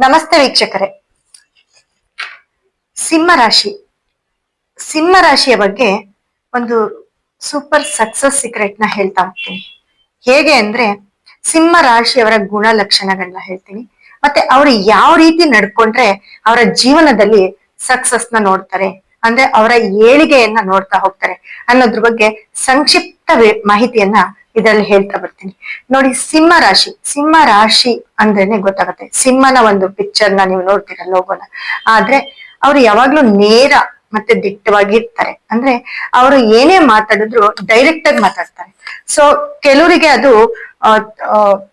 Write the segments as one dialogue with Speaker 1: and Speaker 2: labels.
Speaker 1: ನಮಸ್ತೆ ವೀಕ್ಷಕರೇ. ಸಿಂಹರಾಶಿ ಸಿಂಹರಾಶಿಯ ಸಿಂಹ ರಾಶಿಯ ಬಗ್ಗೆ ಒಂದು ಸೂಪರ್ ಸಕ್ಸಸ್ ಸೀಕ್ರೆಟ್ನ ಹೇಳ್ತಾ ಹೋಗ್ತೀನಿ. ಹೇಗೆ ಅಂದ್ರೆ ಸಿಂಹ ರಾಶಿಯವರ ಗುಣಲಕ್ಷಣಗಳನ್ನ ಹೇಳ್ತೀನಿ. ಮತ್ತೆ ಅವರು ಯಾವ ರೀತಿ ನಡ್ಕೊಂಡ್ರೆ ಅವರ ಜೀವನದಲ್ಲಿ ಸಕ್ಸಸ್ನ ನೋಡ್ತಾರೆ. ಅಂದ್ರೆ ಅವರ ಏಳಿಗೆಯನ್ನ ನೋಡ್ತಾ ಹೋಗ್ತಾರೆ ಅನ್ನೋದ್ರ ಬಗ್ಗೆ ಸಂಕ್ಷಿಪ್ತ ಮಾಹಿತಿಯನ್ನ ಇದರಲ್ಲಿ ಹೇಳ್ತಾ ಬರ್ತೀನಿ. ನೋಡಿ, ಸಿಂಹ ರಾಶಿ. ಸಿಂಹ ರಾಶಿ ಅಂದ್ರೇನೆ ಗೊತ್ತಾಗುತ್ತೆ. ಸಿಂಹನ ಒಂದು ಪಿಕ್ಚರ್ನ ನೀವು ನೋಡ್ತೀರ ಲೋಗೋನ ಆದ್ರೆ ಅವ್ರು ಯಾವಾಗ್ಲೂ ನೇರ ಮತ್ತೆ ದಿಟ್ಟವಾಗಿ ಇರ್ತಾರೆ ಅಂದ್ರೆ ಅವರು ಏನೇ ಮಾತಾಡಿದ್ರು ಡೈರೆಕ್ಟ್ ಆಗಿ ಮಾತಾಡ್ತಾರೆ. ಸೊ ಕೆಲವರಿಗೆ ಅದು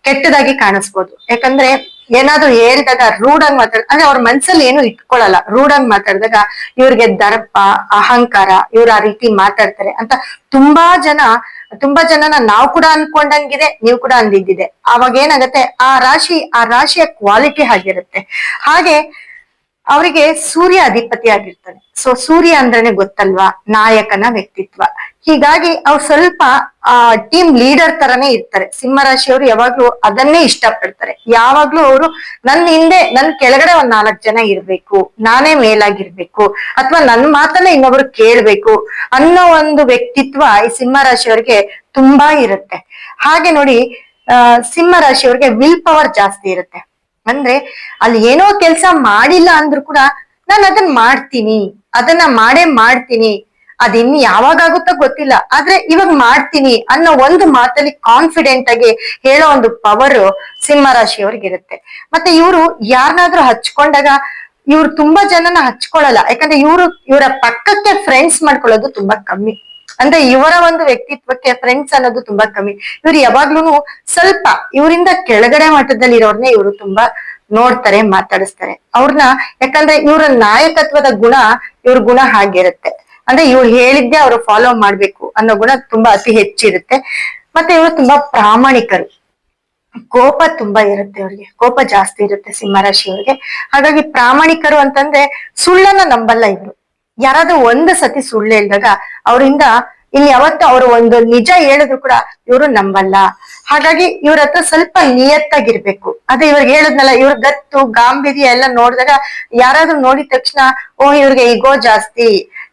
Speaker 1: ಕೆಟ್ಟದಾಗಿ ಕಾಣಿಸ್ಬೋದು. ಯಾಕಂದ್ರೆ ಏನಾದ್ರೂ ಹೇಳಿದಾಗ ರೂಡ್ ಆಗಿ ಮಾತಾಡ, ಅಂದ್ರೆ ಅವ್ರ ಮನ್ಸಲ್ಲಿ ಏನು ಇಟ್ಕೊಳಲ್ಲ. ರೂಡ್ ಆಗಿ ಮಾತಾಡಿದಾಗ ಇವ್ರಿಗೆ ದರ್ಪ, ಅಹಂಕಾರ, ಇವ್ರು ಆ ರೀತಿ ಮಾತಾಡ್ತಾರೆ ಅಂತ ತುಂಬಾ ಜನ ತುಂಬಾ ಜನನ ನಾವು ಕೂಡ ಅನ್ಕೊಂಡಂಗಿದೆ, ನೀವು ಕೂಡ ಅಂದಿದ್ದಿದೆ. ಅವಾಗ ಏನಾಗತ್ತೆ, ಆ ರಾಶಿ, ಆ ರಾಶಿಯ ಕ್ವಾಲಿಟಿ ಹಾಗಿರುತ್ತೆ. ಹಾಗೆ ಅವರಿಗೆ ಸೂರ್ಯ ಅಧಿಪತಿ ಆಗಿರ್ತಾನೆ ಸೊ ಸೂರ್ಯ ಅಂದ್ರೇನೆ ಗೊತ್ತಲ್ವಾ? ನಾಯಕನ ವ್ಯಕ್ತಿತ್ವ. ಹೀಗಾಗಿ ಅವ್ರು ಸ್ವಲ್ಪ, ಆ ಟೀಮ್ ಲೀಡರ್ ತರನೇ ಇರ್ತಾರೆ. ಸಿಂಹರಾಶಿಯವರು ಯಾವಾಗ್ಲೂ ಅದನ್ನೇ ಇಷ್ಟಪಡ್ತಾರೆ. ಯಾವಾಗ್ಲೂ ಅವರು ನನ್ನ ಹಿಂದೆ, ನನ್ ಕೆಳಗಡೆ ಒಂದ್ ನಾಲ್ಕು ಜನ ಇರ್ಬೇಕು. ನಾನೇ ಮೇಲಾಗಿರ್ಬೇಕು. ಅಥವಾ ನನ್ ಮಾತನ್ನ ಇನ್ನೊಬ್ರು ಕೇಳ್ಬೇಕು ಅನ್ನೋ ಒಂದು ವ್ಯಕ್ತಿತ್ವ ಈ ಸಿಂಹರಾಶಿಯವರಿಗೆ ತುಂಬಾ ಇರುತ್ತೆ. ಹಾಗೆ ನೋಡಿ ಸಿಂಹ ರಾಶಿಯವರಿಗೆ ವಿಲ್ ಪವರ್ ಜಾಸ್ತಿ ಇರುತ್ತೆ. ಅಂದ್ರೆ ಅಲ್ಲಿ ಏನೋ ಕೆಲ್ಸ ಮಾಡಿಲ್ಲ ಅಂದ್ರು ಕೂಡ ನಾನು ಅದನ್ನ ಮಾಡ್ತೀನಿ, ಅದನ್ನ ಮಾಡೇ ಮಾಡ್ತೀನಿ. ಅದಿನ್ ಯಾವಾಗ ಆಗುತ್ತೋ ಗೊತ್ತಿಲ್ಲ. ಆದ್ರೆ ಇವಾಗ ಮಾಡ್ತೀನಿ ಅನ್ನೋ ಒಂದು ಮಾತಲ್ಲಿ ಕಾನ್ಫಿಡೆಂಟ್ ಆಗಿ ಹೇಳೋ ಒಂದು ಪವರ್ ಸಿಂಹ ರಾಶಿಯವ್ರಿಗೆ ಇರುತ್ತೆ ಮತ್ತೆ ಇವರು ಯಾರನ್ನಾದ್ರೂ ಹಚ್ಕೊಂಡಾಗ ಇವ್ರು ತುಂಬಾ ಜನನ ಹಚ್ಕೊಳ್ಳಲ್ಲ. ಯಾಕಂದ್ರೆ ಇವರು, ಇವರ ಪಕ್ಕಕ್ಕೆ ಫ್ರೆಂಡ್ಸ್ ಮಾಡ್ಕೊಳ್ಳೋದು ತುಂಬಾ ಕಮ್ಮಿ. ಅಂದ್ರೆ ಇವರ ಒಂದು ವ್ಯಕ್ತಿತ್ವಕ್ಕೆ ಫ್ರೆಂಡ್ಸ್ ಅನ್ನೋದು ತುಂಬಾ ಕಮ್ಮಿ. ಇವ್ರು ಯಾವಾಗ್ಲೂ ಸ್ವಲ್ಪ ಇವರಿಂದ ಕೆಳಗಡೆ ಮಟ್ಟದಲ್ಲಿ ಇರೋರ್ನೆ ಇವರು ತುಂಬಾ ನೋಡ್ತಾರೆ, ಮಾತಾಡಿಸ್ತಾರೆ. ಅವ್ರನ್ನ ಯಾಕಂದ್ರೆ ಇವ್ರ ನಾಯಕತ್ವದ ಗುಣ ಇವ್ರ ಗುಣ ಹಾಗಿರುತ್ತೆ. ಅಂದ್ರೆ ಇವ್ರು ಹೇಳಿದ್ದೆ ಅವ್ರು ಫಾಲೋ ಮಾಡ್ಬೇಕು ಅನ್ನೋ ಗುಣ ತುಂಬಾ ಅತಿ ಹೆಚ್ಚಿರುತ್ತೆ. ಮತ್ತೆ ಇವರು ತುಂಬಾ ಪ್ರಾಮಾಣಿಕರು. ಕೋಪ ತುಂಬಾ ಇರುತ್ತೆ ಅವ್ರಿಗೆ. ಕೋಪ ಜಾಸ್ತಿ ಇರುತ್ತೆ ಸಿಂಹರಾಶಿಯವ್ರಿಗೆ ಹಾಗಾಗಿ ಪ್ರಾಮಾಣಿಕರು ಅಂತಂದ್ರೆ ಸುಳ್ಳನ್ನ ನಂಬಲ್ಲ ಇವರು. ಯಾರಾದ್ರೂ ಒಂದು ಸತಿ ಸುಳ್ಳು ಹೇಳಿದಾಗ ಅವರಿಂದ ಇಲ್ಲಿ ಯಾವತ್ತು ಅವರು ಒಂದು ನಿಜ ಹೇಳಿದ್ರು ಕೂಡ ಇವರು ನಂಬಲ್ಲ. ಹಾಗಾಗಿ ಇವ್ರ ಹತ್ರ ಸ್ವಲ್ಪ ನಿಯತ್ತಾಗಿರ್ಬೇಕು. ಅದೇ ಇವ್ರಿಗೆ ಹೇಳದ್ನಲ್ಲ, ಇವ್ರ ಗತ್ತು, ಗಾಂಭೀರ್ಯ ಎಲ್ಲ ನೋಡಿದಾಗ ಯಾರಾದ್ರೂ ನೋಡಿದ ತಕ್ಷಣ ಓ ಇವ್ರಿಗೆ ಈಗೋ ಜಾಸ್ತಿ,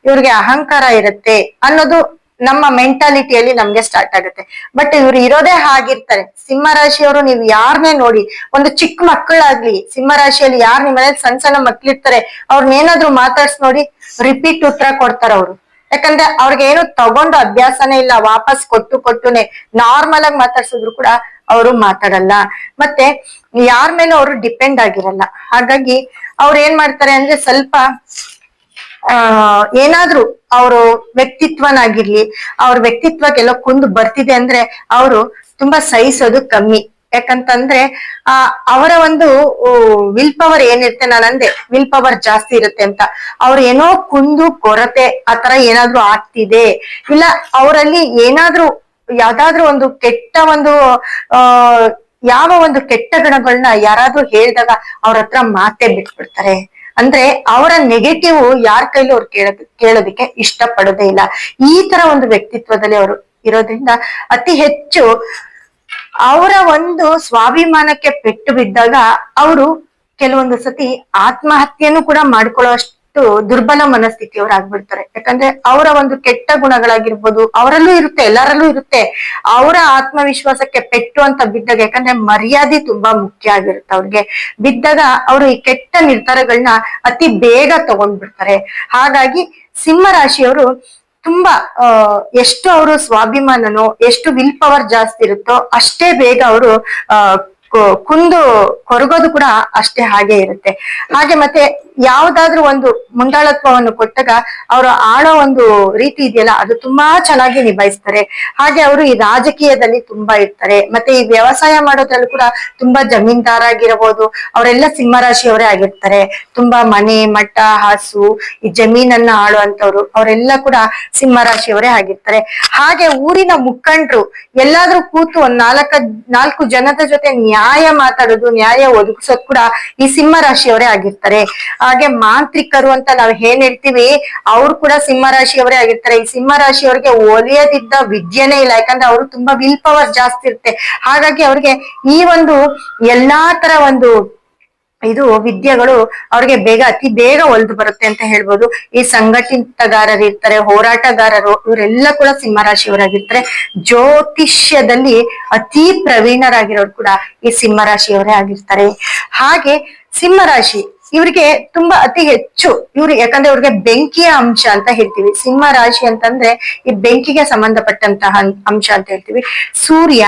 Speaker 1: ಇವ್ರಿಗೆ ಅಹಂಕಾರ ಇರುತ್ತೆ ಅನ್ನೋದು ನಮ್ಮ ಮೆಂಟಾಲಿಟಿಯಲ್ಲಿ ನಮ್ಗೆ ಸ್ಟಾರ್ಟ್ ಆಗುತ್ತೆ. ಬಟ್ ಇವ್ರು ಇರೋದೇ ಹಾಗಿರ್ತಾರೆ. ಸಿಂಹ ರಾಶಿಯವರು ನೀವು ಯಾರನ್ನೇ ನೋಡಿ, ಒಂದು ಚಿಕ್ಕ ಮಕ್ಕಳಾಗ್ಲಿ, ಸಿಂಹ ರಾಶಿಯಲ್ಲಿ ಯಾರು ನಿಮ್ಮ ಮನೇಲಿ ಸಣ್ಣ ಸಣ್ಣ ಮಕ್ಳಿರ್ತಾರೆ ಅವ್ರನ್ನೇನಾದ್ರೂ ಮಾತಾಡ್ಸ್ ನೋಡಿ ರಿಪೀಟ್ ಉತ್ತರ ಕೊಡ್ತಾರ ಅವ್ರು. ಯಾಕಂದ್ರೆ ಅವ್ರಿಗೆ ಏನು ತಗೊಂಡು ಅಭ್ಯಾಸನೇ ಇಲ್ಲ, ವಾಪಸ್ ಕೊಟ್ಟು ಕೊಟ್ಟುನೆ ನಾರ್ಮಲ್ ಆಗಿ ಮಾತಾಡ್ಸಿದ್ರು ಕೂಡ ಅವರು ಮಾತಾಡಲ್ಲ. ಮತ್ತೆ ಯಾರ ಮೇಲೂ ಅವರು ಡಿಪೆಂಡ್ ಆಗಿರಲ್ಲ. ಹಾಗಾಗಿ ಅವ್ರು ಏನ್ ಮಾಡ್ತಾರೆ ಅಂದ್ರೆ ಸ್ವಲ್ಪ ಆ, ಏನಾದ್ರೂ ಅವರು ವ್ಯಕ್ತಿತ್ವನಾಗಿರ್ಲಿ, ಅವ್ರ ವ್ಯಕ್ತಿತ್ವಕ್ಕೆಲ್ಲ ಕುಂದು ಬರ್ತಿದೆ ಅಂದ್ರೆ ಅವರು ತುಂಬಾ ಸಹಿಸೋದು ಕಮ್ಮಿ. ಯಾಕಂತಂದ್ರೆ, ಆ, ಅವರ ಒಂದು ವಿಲ್ ಪವರ್ ಏನಿರುತ್ತೆ ನಾನು ಅಂದೆ ವಿಲ್ ಪವರ್ ಜಾಸ್ತಿ ಇರುತ್ತೆ ಅಂತ. ಅವ್ರ ಏನೋ ಕುಂದು ಕೊರತೆ ಆತರ ಏನಾದ್ರೂ ಆಗ್ತಿದೆ. ಇಲ್ಲ, ಅವರಲ್ಲಿ ಏನಾದ್ರೂ, ಯಾವ್ದಾದ್ರೂ ಒಂದು ಕೆಟ್ಟ ಒಂದು ಯಾವ ಒಂದು ಕೆಟ್ಟ ಗುಣಗಳನ್ನ ಯಾರಾದ್ರೂ ಹೇಳಿದಾಗ ಅವ್ರ ಹತ್ರ ಮಾತೇ ಬಿಟ್ಬಿಡ್ತಾರೆ. ಅಂದ್ರೆ ಅವರ ನೆಗೆಟಿವ್ ಯಾರ ಕೈಲೂ ಅವ್ರು ಕೇಳೋದ್, ಕೇಳೋದಕ್ಕೆ ಇಷ್ಟ ಪಡೋದೇ ಇಲ್ಲ. ಈ ತರ ಒಂದು ವ್ಯಕ್ತಿತ್ವದಲ್ಲಿ ಅವರು ಇರೋದ್ರಿಂದ ಅತಿ ಹೆಚ್ಚು ಅವರ ಒಂದು ಸ್ವಾಭಿಮಾನಕ್ಕೆ ಪೆಟ್ಟು ಬಿದ್ದಾಗ ಅವರು ಕೆಲವೊಂದು ಸತಿ ಆತ್ಮಹತ್ಯೆನೂ ಕೂಡ ಮಾಡ್ಕೊಳ್ಳೋ ಅಷ್ಟು ದುರ್ಬಲ ಮನಸ್ಥಿತಿಯವ್ರು ಆಗ್ಬಿಡ್ತಾರೆ ಯಾಕಂದ್ರೆ ಅವರ ಒಂದು ಕೆಟ್ಟ ಗುಣಗಳಾಗಿರ್ಬೋದು, ಅವರಲ್ಲೂ ಇರುತ್ತೆ, ಎಲ್ಲರಲ್ಲೂ ಇರುತ್ತೆ. ಅವರ ಆತ್ಮವಿಶ್ವಾಸಕ್ಕೆ ಪೆಟ್ಟು ಅಂತ ಬಿದ್ದಾಗ ಯಾಕಂದ್ರೆ ಮರ್ಯಾದೆ ತುಂಬಾ ಮುಖ್ಯ ಆಗಿರುತ್ತೆ ಅವ್ರಿಗೆ. ಬಿದ್ದಾಗ ಅವರು ಈ ಕೆಟ್ಟ ನಿರ್ಧಾರಗಳನ್ನ ಅತಿ ಬೇಗ ತಗೊಂಡ್ಬಿಡ್ತಾರೆ. ಹಾಗಾಗಿ ಸಿಂಹ ರಾಶಿಯವರು ತುಂಬಾ ಎಷ್ಟು ಅವರು ಸ್ವಾಭಿಮಾನನೋ, ಎಷ್ಟು ವಿಲ್ ಪವರ್ ಜಾಸ್ತಿ ಇರುತ್ತೋ ಅಷ್ಟೇ ಬೇಗ ಅವರು ಕುಂದು, ಕೊರಗೋದು ಕೂಡ ಅಷ್ಟೇ ಹಾಗೆ ಇರುತ್ತೆ. ಹಾಗೆ ಮತ್ತೆ ಯಾವ್ದಾದ್ರೂ ಒಂದು ಮುಂದಾಳತ್ವವನ್ನು ಕೊಟ್ಟಾಗ ಅವರು ಆಳೋ ಒಂದು ರೀತಿ ಇದೆಯಲ್ಲ, ಅದು ತುಂಬಾ ಚೆನ್ನಾಗಿ ನಿಭಾಯಿಸ್ತಾರೆ. ಹಾಗೆ ಅವರು ಈ ರಾಜಕೀಯದಲ್ಲಿ ತುಂಬಾ ಇರ್ತಾರೆ. ಮತ್ತೆ ಈ ವ್ಯವಸಾಯ ಮಾಡೋದ್ರಲ್ಲೂ ಕೂಡ ತುಂಬಾ ಜಮೀನ್ದಾರಾಗಿರಬಹುದು ಅವರೆಲ್ಲ ಸಿಂಹರಾಶಿಯವರೇ ಆಗಿರ್ತಾರೆ. ತುಂಬಾ ಮನೆ, ಮಠ, ಹಾಸು, ಈ ಜಮೀನನ್ನ ಆಳುವಂತವ್ರು ಅವರೆಲ್ಲ ಕೂಡ ಸಿಂಹರಾಶಿಯವರೇ ಆಗಿರ್ತಾರೆ. ಹಾಗೆ ಊರಿನ ಮುಖಂಡರು ಎಲ್ಲಾದ್ರೂ ಕೂತು ಒಂದ್ ನಾಲ್ಕ, ನಾಲ್ಕು ಜನದ ಜೊತೆ ನ್ಯಾಯ ಮಾತಾಡೋದು, ನ್ಯಾಯ ಒದಗಿಸೋದು ಕೂಡ ಈ ಸಿಂಹ ರಾಶಿಯವರೇ ಆಗಿರ್ತಾರೆ ಹಾಗೆ ಮಾಂತ್ರಿಕರು ಅಂತ ನಾವ್ ಏನ್ ಹೇಳ್ತೀವಿ, ಅವ್ರು ಕೂಡ ಸಿಂಹ ರಾಶಿಯವರೇ ಆಗಿರ್ತಾರೆ. ಈ ಸಿಂಹ ರಾಶಿಯವರಿಗೆ ಒಲಿಯದಿದ್ದ ವಿದ್ಯೆನೇ ಇಲ್ಲ. ಯಾಕಂದ್ರೆ ಅವರು ತುಂಬಾ ವಿಲ್ ಪವರ್ ಜಾಸ್ತಿ ಇರುತ್ತೆ. ಹಾಗಾಗಿ ಅವ್ರಿಗೆ ಈ ಒಂದು ಎಲ್ಲಾ ತರ ಒಂದು ಇದು ವಿದ್ಯೆಗಳು ಅವ್ರಿಗೆ ಬೇಗ, ಅತಿ ಬೇಗ ಒಲ್ದು ಬರುತ್ತೆ ಅಂತ ಹೇಳ್ಬೋದು. ಈ ಸಂಘಟಿತಗಾರರು ಇರ್ತಾರೆ, ಹೋರಾಟಗಾರರು, ಇವರೆಲ್ಲ ಕೂಡ ಸಿಂಹರಾಶಿಯವರಾಗಿರ್ತಾರೆ. ಜ್ಯೋತಿಷ್ಯದಲ್ಲಿ ಅತಿ ಪ್ರವೀಣರಾಗಿರೋರು ಕೂಡ ಈ ಸಿಂಹರಾಶಿಯವರೇ ಆಗಿರ್ತಾರೆ. ಹಾಗೆ ಸಿಂಹರಾಶಿ ಇವ್ರಿಗೆ ತುಂಬಾ ಅತಿ ಹೆಚ್ಚು, ಇವ್ರು ಯಾಕಂದ್ರೆ ಇವ್ರಿಗೆ ಬೆಂಕಿಯ ಅಂಶ ಅಂತ ಹೇಳ್ತೀವಿ. ಸಿಂಹ ರಾಶಿ ಅಂತಂದ್ರೆ ಈ ಬೆಂಕಿಗೆ ಸಂಬಂಧಪಟ್ಟಂತಹ ಅಂಶ ಅಂತ ಹೇಳ್ತೀವಿ. ಸೂರ್ಯ,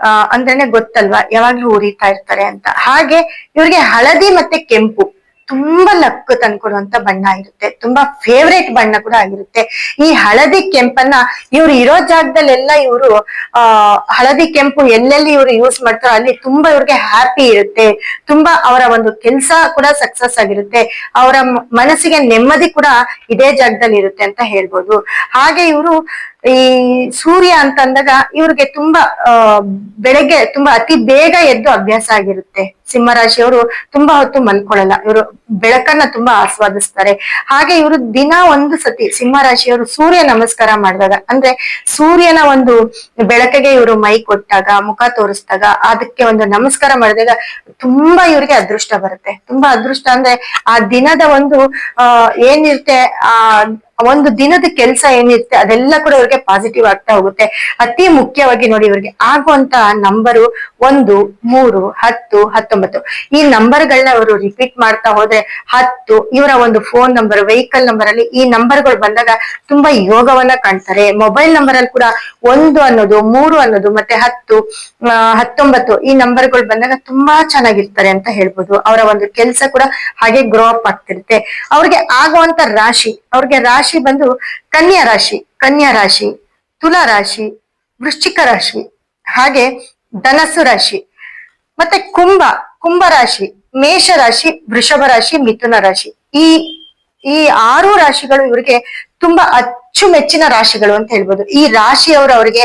Speaker 1: ಆ, ಅಂದ್ರೇನೆ ಗೊತ್ತಲ್ವಾ? ಯಾವಾಗ್ಲೂ ಉರಿತಾ ಇರ್ತಾರೆ ಅಂತ. ಹಾಗೆ ಇವ್ರಿಗೆ ಹಳದಿ ಮತ್ತೆ ಕೆಂಪು. ತುಂಬಾ ಲಕ್ ತಂದ್ಕೊಡುವಂತ ಬಣ್ಣ ಇರುತ್ತೆ. ತುಂಬಾ ಫೇವ್ರೇಟ್ ಬಣ್ಣ ಕೂಡ ಆಗಿರುತ್ತೆ. ಈ ಹಳದಿ ಕೆಂಪನ್ನ ಇವ್ರು ಇರೋ ಜಾಗದಲ್ಲೆಲ್ಲ ಇವರು, ಆ, ಹಳದಿ ಕೆಂಪು ಎಲ್ಲೆಲ್ಲಿ ಇವರು ಯೂಸ್ ಮಾಡ್ತಾರೋ ಅಲ್ಲಿ ತುಂಬಾ ಇವ್ರಿಗೆ ಹ್ಯಾಪಿ ಇರುತ್ತೆ. ತುಂಬಾ ಅವರ ಒಂದು ಕೆಲಸ ಕೂಡ ಸಕ್ಸಸ್ ಆಗಿರುತ್ತೆ. ಅವರ ಮನಸ್ಸಿಗೆ ನೆಮ್ಮದಿ ಕೂಡ ಇದೇ ಜಾಗದಲ್ಲಿ ಇರುತ್ತೆ ಅಂತ ಹೇಳ್ಬೋದು. ಹಾಗೆ ಇವರು ಈ ಸೂರ್ಯ ಅಂತಂದಾಗ ಇವ್ರಿಗೆ ತುಂಬಾ ಬೆಳಗ್ಗೆ ತುಂಬಾ ಅತಿ ಬೇಗ ಎದ್ದು ಅಭ್ಯಾಸ ಆಗಿರುತ್ತೆ. ಸಿಂಹರಾಶಿಯವರು ತುಂಬಾ ಹೊತ್ತು ಮಲ್ಕೊಳ್ಳಲ್ಲ. ಇವರು ಬೆಳಕನ್ನ ತುಂಬಾ ಆಸ್ವಾದಿಸ್ತಾರೆ. ಹಾಗೆ ಇವರು ದಿನ ಒಂದು ಸತಿ ಸಿಂಹರಾಶಿಯವರು ಸೂರ್ಯ ನಮಸ್ಕಾರ ಮಾಡಿದಾಗ, ಅಂದ್ರೆ ಸೂರ್ಯನ ಒಂದು ಬೆಳಕಿಗೆ ಇವರು ಮೈ ಕೊಟ್ಟಾಗ, ಮುಖ ತೋರಿಸಿದಾಗ, ಅದಕ್ಕೆ ಒಂದು ನಮಸ್ಕಾರ ಮಾಡಿದಾಗ ತುಂಬಾ ಇವ್ರಿಗೆ ಅದೃಷ್ಟ ಬರುತ್ತೆ. ತುಂಬಾ ಅದೃಷ್ಟ ಅಂದ್ರೆ ಆ ದಿನದ ಒಂದು ಏನಿರುತ್ತೆ, ಆ ಒಂದು ದಿನದ ಕೆಲಸ ಏನಿರುತ್ತೆ, ಅದೆಲ್ಲ ಕೂಡ ಇವ್ರಿಗೆ ಪಾಸಿಟಿವ್ ಆಗ್ತಾ ಹೋಗುತ್ತೆ. ಅತಿ ಮುಖ್ಯವಾಗಿ ನೋಡಿ ಇವ್ರಿಗೆ ಆಗುವಂತ ನಂಬರು ಒಂದು, ಮೂರು, ಹತ್ತು, ಹತ್ತೊಂಬತ್ತು. ಈ ನಂಬರ್ಗಳನ್ನ ಅವರು ರಿಪೀಟ್ ಮಾಡ್ತಾ ಹೋದ್ರೆ ಹತ್ತು, ಇವರ ಒಂದು ಫೋನ್ ನಂಬರ್ ವೆಹಿಕಲ್ ನಂಬರ್ ಅಲ್ಲಿ ಈ ನಂಬರ್ಗಳು ಬಂದಾಗ ತುಂಬಾ ಯೋಗವನ್ನ ಕಾಣ್ತಾರೆ. ಮೊಬೈಲ್ ನಂಬರ್ ಅಲ್ಲಿ ಕೂಡ ಒಂದು ಅನ್ನೋದು, ಮೂರು ಅನ್ನೋದು, ಮತ್ತೆ ಹತ್ತು ಹತ್ತೊಂಬತ್ತು ಈ ನಂಬರ್ಗಳು ಬಂದಾಗ ತುಂಬಾ ಚೆನ್ನಾಗಿರ್ತಾರೆ ಅಂತ ಹೇಳ್ಬೋದು. ಅವರ ಒಂದು ಕೆಲಸ ಕೂಡ ಹಾಗೆ ಗ್ರೋ ಅಪ್ ಆಗ್ತಿರುತ್ತೆ. ಅವ್ರಿಗೆ ಆಗುವಂತ ರಾಶಿ ಅವ್ರಿಗೆ ರಾಶಿ ಬಂದು ಕನ್ಯಾ ರಾಶಿ ಕನ್ಯಾ ರಾಶಿ, ತುಲಾ ರಾಶಿ, ವೃಶ್ಚಿಕ ರಾಶಿ, ಹಾಗೆ ಧನಸ್ಸು ರಾಶಿ. ಮತ್ತೆ ಕುಂಭ ಕುಂಭ ರಾಶಿ, ಮೇಷ ರಾಶಿ, ವೃಷಭ ರಾಶಿ, ಮಿಥುನ ರಾಶಿ. ಈ ಈ ಆರು ರಾಶಿಗಳು ಇವರಿಗೆ ತುಂಬಾ ಅಚ್ಚುಮೆಚ್ಚಿನ ರಾಶಿಗಳು ಅಂತ ಹೇಳ್ಬೋದು. ಈ ರಾಶಿಯವರು ಅವರಿಗೆ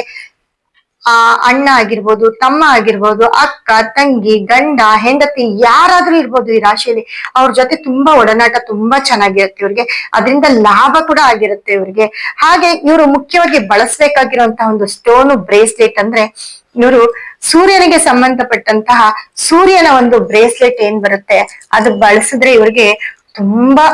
Speaker 1: ಆ, ಅಣ್ಣ ಆಗಿರ್ಬೋದು, ತಮ್ಮ ಆಗಿರ್ಬೋದು, ಅಕ್ಕ, ತಂಗಿ, ಗಂಡ, ಹೆಂಡತಿ ಯಾರಾದ್ರೂ ಇರ್ಬೋದು ಈ ರಾಶಿಯಲ್ಲಿ. ಅವ್ರ ಜೊತೆ ತುಂಬಾ ಒಡನಾಟ, ತುಂಬಾ ಚೆನ್ನಾಗಿರುತ್ತೆ ಇವ್ರಿಗೆ. ಅದರಿಂದ ಲಾಭ ಕೂಡ ಆಗಿರುತ್ತೆ ಇವ್ರಿಗೆ. ಹಾಗೆ ಇವರು ಮುಖ್ಯವಾಗಿ ಬಳಸಬೇಕಾಗಿರುವಂತಹ ಒಂದು ಸ್ಟೋನು ಬ್ರೇಸ್ಲೆಟ್ ಅಂದ್ರೆ ಇವರು ಸೂರ್ಯನಿಗೆ ಸಂಬಂಧಪಟ್ಟಂತಹ ಸೂರ್ಯನ ಒಂದು ಬ್ರೇಸ್ಲೆಟ್ ಏನ್ ಬರುತ್ತೆ, ಅದು ಬಳಸಿದ್ರೆ ಇವ್ರಿಗೆ ತುಂಬಾ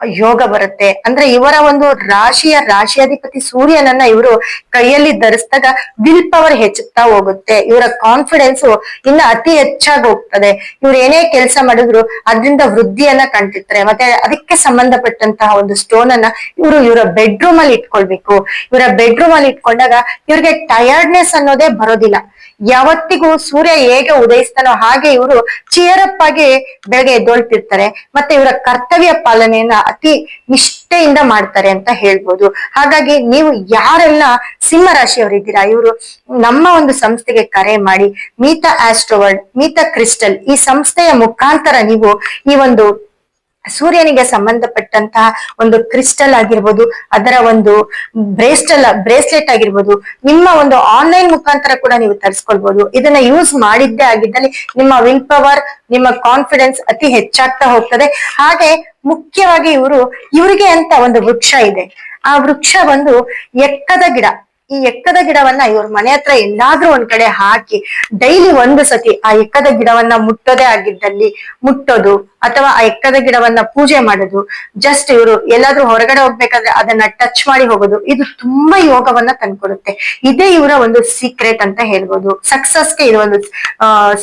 Speaker 1: ಯೋಗ ಬರುತ್ತೆ. ಅಂದ್ರೆ ಇವರ ಒಂದು ರಾಶಿಯ ರಾಶಿಯಾಧಿಪತಿ ಸೂರ್ಯನನ್ನ ಇವರು ಕೈಯಲ್ಲಿ ಧರಿಸಿದಾಗ ವಿಲ್ ಪವರ್ ಹೆಚ್ಚುತ್ತಾ ಹೋಗುತ್ತೆ. ಇವರ ಕಾನ್ಫಿಡೆನ್ಸ್ ಇನ್ನ ಅತಿ ಹೆಚ್ಚಾಗಿ ಹೋಗ್ತದೆ. ಇವ್ರು ಏನೇ ಕೆಲಸ ಮಾಡಿದ್ರು ಅದರಿಂದ ವೃದ್ಧಿಯನ್ನ ಕಂಡಿರ್ತಾರೆ. ಮತ್ತೆ ಅದಕ್ಕೆ ಸಂಬಂಧಪಟ್ಟಂತಹ ಒಂದು ಸ್ಟೋನ್ ಅನ್ನ ಇವರು ಇವರ ಬೆಡ್ರೂಮ್ ಅಲ್ಲಿ ಇಟ್ಕೊಳ್ಬೇಕು. ಇವರ ಬೆಡ್ರೂಮ್ ಅಲ್ಲಿ ಇಟ್ಕೊಂಡಾಗ ಇವ್ರಿಗೆ ಟಯರ್ಡ್ನೆಸ್ ಅನ್ನೋದೇ ಬರೋದಿಲ್ಲ. ಯಾವತ್ತಿಗೂ ಸೂರ್ಯ ಹೇಗೆ ಉದಯಿಸ್ತಾನೋ ಹಾಗೆ ಇವರು ಚಿಯರಪ್ ಆಗಿ ಬೆಳಗ್ಗೆ ಎದ್ದೊಳ್ತಿರ್ತಾರೆ. ಮತ್ತೆ ಇವರ ಕರ್ತವ್ಯ ಪಾಲನೆಯನ್ನ ಅತಿ ನಿಷ್ಠೆಯಿಂದ ಮಾಡ್ತಾರೆ ಅಂತ ಹೇಳ್ಬೋದು. ಹಾಗಾಗಿ ನೀವು ಯಾರೆಲ್ಲ ಸಿಂಹ ರಾಶಿಯವರಿದ್ದೀರಾ ಇವರು ನಮ್ಮ ಒಂದು ಸಂಸ್ಥೆಗೆ ಕರೆ ಮಾಡಿ, ಮೀತಾ ಆಸ್ಟ್ರೋವರ್ಡ್ ಮೀತಾ ಕ್ರಿಸ್ಟಲ್ ಈ ಸಂಸ್ಥೆಯ ಮುಖಾಂತರ ನೀವು ಈ ಒಂದು ಸೂರ್ಯನಿಗೆ ಸಂಬಂಧಪಟ್ಟಂತಹ ಒಂದು ಕ್ರಿಸ್ಟಲ್ ಆಗಿರ್ಬೋದು, ಅದರ ಒಂದು ಬ್ರೇಸ್ಟಲ್ ಬ್ರೇಸ್ಲೆಟ್ ಆಗಿರ್ಬೋದು, ನಿಮ್ಮ ಒಂದು ಆನ್ಲೈನ್ ಮುಖಾಂತರ ಕೂಡ ನೀವು ತರಿಸ್ಕೊಳ್ಬಹುದು ಇದನ್ನ ಯೂಸ್ ಮಾಡಿದ್ದೇ ಆಗಿದ್ದಲ್ಲಿ ನಿಮ್ಮ ವಿಲ್ ಪವರ್ ನಿಮ್ಮ ಕಾನ್ಫಿಡೆನ್ಸ್ ಅತಿ ಹೆಚ್ಚಾಗ್ತಾ ಹೋಗ್ತದೆ. ಹಾಗೆ ಮುಖ್ಯವಾಗಿ ಇವರು, ಇವರಿಗೆ ಅಂತ ಒಂದು ವೃಕ್ಷ ಇದೆ. ಆ ವೃಕ್ಷ ಒಂದು ಎಕ್ಕದ ಗಿಡ. ಈ ಎಕ್ಕದ ಗಿಡವನ್ನ ಇವ್ರ ಮನೆ ಹತ್ರ ಎಲ್ಲಾದ್ರೂ ಒಂದ್ ಕಡೆ ಹಾಕಿ ಡೈಲಿ ಒಂದು ಸತಿ ಆ ಎಕ್ಕದ ಗಿಡವನ್ನ ಮುಟ್ಟೋದೇ ಆಗಿದ್ದಲ್ಲಿ ಮುಟ್ಟೋದು ಅಥವಾ ಆ ಎಕ್ಕದ ಗಿಡವನ್ನ ಪೂಜೆ ಮಾಡೋದು ಜಸ್ಟ್ ಇವರು ಎಲ್ಲಾದ್ರೂ ಹೊರಗಡೆ ಹೋಗ್ಬೇಕಾದ್ರೆ ಅದನ್ನ ಟಚ್ ಮಾಡಿ ಹೋಗೋದು, ಇದು ತುಂಬಾ ಯೋಗವನ್ನ ತಂದ್ಕೊಡುತ್ತೆ. ಇದೇ ಇವರ ಒಂದು ಸೀಕ್ರೆಟ್ ಅಂತ ಹೇಳ್ಬೋದು. ಸಕ್ಸಸ್ಗೆ ಇದು ಒಂದು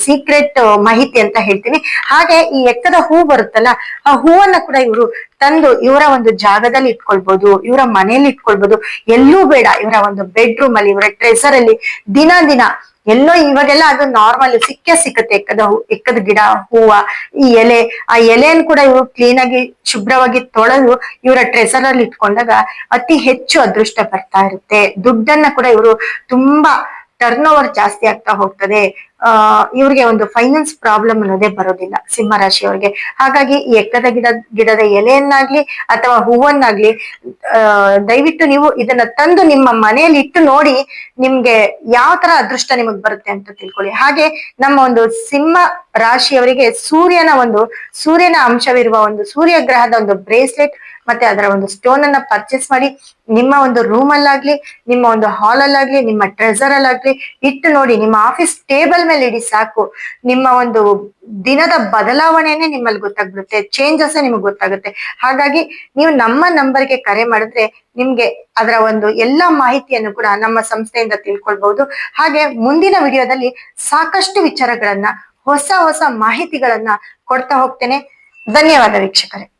Speaker 1: ಸೀಕ್ರೆಟ್ ಮಾಹಿತಿ ಅಂತ ಹೇಳ್ತೀನಿ. ಹಾಗೆ ಈ ಎಕ್ಕದ ಹೂ ಬರುತ್ತಲ್ಲ, ಆ ಹೂವನ್ನ ಕೂಡ ಇವರು ತಂದು ಇವರ ಒಂದು ಜಾಗದಲ್ಲಿ ಇಟ್ಕೊಳ್ಬಹುದು ಇವರ ಮನೆಯಲ್ಲಿ ಇಟ್ಕೊಳ್ಬಹುದು ಎಲ್ಲೂ ಬೇಡ ಇವರ ಒಂದು ಬೆಡ್ರೂಮ್ ಅಲ್ಲಿ, ಇವರ ಟ್ರೆಸರ್ ಅಲ್ಲಿ ದಿನ ದಿನ ಎಲ್ಲೋ ಇವಾಗೆಲ್ಲ ಅದು ನಾರ್ಮಲ್ ಸಿಕ್ಕೇ ಸಿಕ್ಕತ್ತೆ. ಎಕ್ಕದ ಹೂ, ಎಕ್ಕದ ಗಿಡ, ಹೂವ, ಈ ಎಲೆ, ಆ ಎಲೆಯನ್ನು ಕೂಡ ಇವರು ಕ್ಲೀನ್ ಆಗಿ ಶುಭ್ರವಾಗಿ ತೊಳೆದು ಇವರ ಟ್ರೆಸರ್ ಅಲ್ಲಿ ಇಟ್ಕೊಂಡಾಗ ಅತಿ ಹೆಚ್ಚು ಅದೃಷ್ಟ ಬರ್ತಾ ಇರುತ್ತೆ. ದುಡ್ಡನ್ನ ಕೂಡ ಇವರು ತುಂಬಾ ಟರ್ನ್ ಓವರ್ ಜಾಸ್ತಿ ಆಗ್ತಾ ಹೋಗ್ತದೆ. ಇವ್ರಿಗೆ ಒಂದು ಫೈನಾನ್ಸ್ ಪ್ರಾಬ್ಲಮ್ ಅನ್ನೋದೇ ಬರೋದಿಲ್ಲ ಸಿಂಹ ರಾಶಿಯವರಿಗೆ. ಹಾಗಾಗಿ ಈ ಎಕ್ಕದ ಗಿಡ, ಗಿಡದ ಎಲೆಯನ್ನಾಗ್ಲಿ ಅಥವಾ ಹೂವನ್ನಾಗ್ಲಿ ದಯವಿಟ್ಟು ನೀವು ಇದನ್ನ ತಂದು ನಿಮ್ಮ ಮನೆಯಲ್ಲಿ ಇಟ್ಟು ನೋಡಿ ನಿಮ್ಗೆ ಯಾವ ತರ ಅದೃಷ್ಟ ನಿಮಗ್ ಬರುತ್ತೆ ಅಂತ ತಿಳ್ಕೊಳ್ಳಿ. ಹಾಗೆ ನಮ್ಮ ಒಂದು ಸಿಂಹ ರಾಶಿಯವರಿಗೆ ಸೂರ್ಯನ ಒಂದು, ಸೂರ್ಯನ ಅಂಶವಿರುವ ಒಂದು ಸೂರ್ಯ ಗ್ರಹದ ಒಂದು ಬ್ರೇಸ್ಲೆಟ್ ಮತ್ತೆ ಅದರ ಒಂದು ಸ್ಟೋನ್ ಅನ್ನ ಪರ್ಚೇಸ್ ಮಾಡಿ ನಿಮ್ಮ ಒಂದು ರೂಮ್ ಅಲ್ಲಾಗ್ಲಿ, ನಿಮ್ಮ ಒಂದು ಹಾಲ್ ಅಲ್ಲಾಗ್ಲಿ, ನಿಮ್ಮ ಟ್ರೆಸರ್ ಅಲ್ಲಾಗ್ಲಿ ಇಟ್ಟು ನೋಡಿ, ನಿಮ್ಮ ಆಫೀಸ್ ಟೇಬಲ್ ಮೇಲೆ ಇಡಿ ಸಾಕು. ನಿಮ್ಮ ಒಂದು ದಿನದ ಬದಲಾವಣೆನೆ ನಿಮ್ಮಲ್ಲಿ ಗೊತ್ತಾಗ್ಬಿಡುತ್ತೆ. ಚೇಂಜಸ್ ನಿಮಗೆ ಗೊತ್ತಾಗುತ್ತೆ. ಹಾಗಾಗಿ ನೀವು ನಮ್ಮ ನಂಬರ್ಗೆ ಕರೆ ಮಾಡಿದ್ರೆ ನಿಮ್ಗೆ ಅದರ ಒಂದು ಎಲ್ಲಾ ಮಾಹಿತಿಯನ್ನು ಕೂಡ ನಮ್ಮ ಸಂಸ್ಥೆಯಿಂದ ತಿಳ್ಕೊಳ್ಬಹುದು. ಹಾಗೆ ಮುಂದಿನ ವಿಡಿಯೋದಲ್ಲಿ ಸಾಕಷ್ಟು ವಿಚಾರಗಳನ್ನ, ಹೊಸ ಹೊಸ ಮಾಹಿತಿಗಳನ್ನ ಕೊಡ್ತಾ ಹೋಗ್ತೇನೆ. ಧನ್ಯವಾದ ವೀಕ್ಷಕರೇ.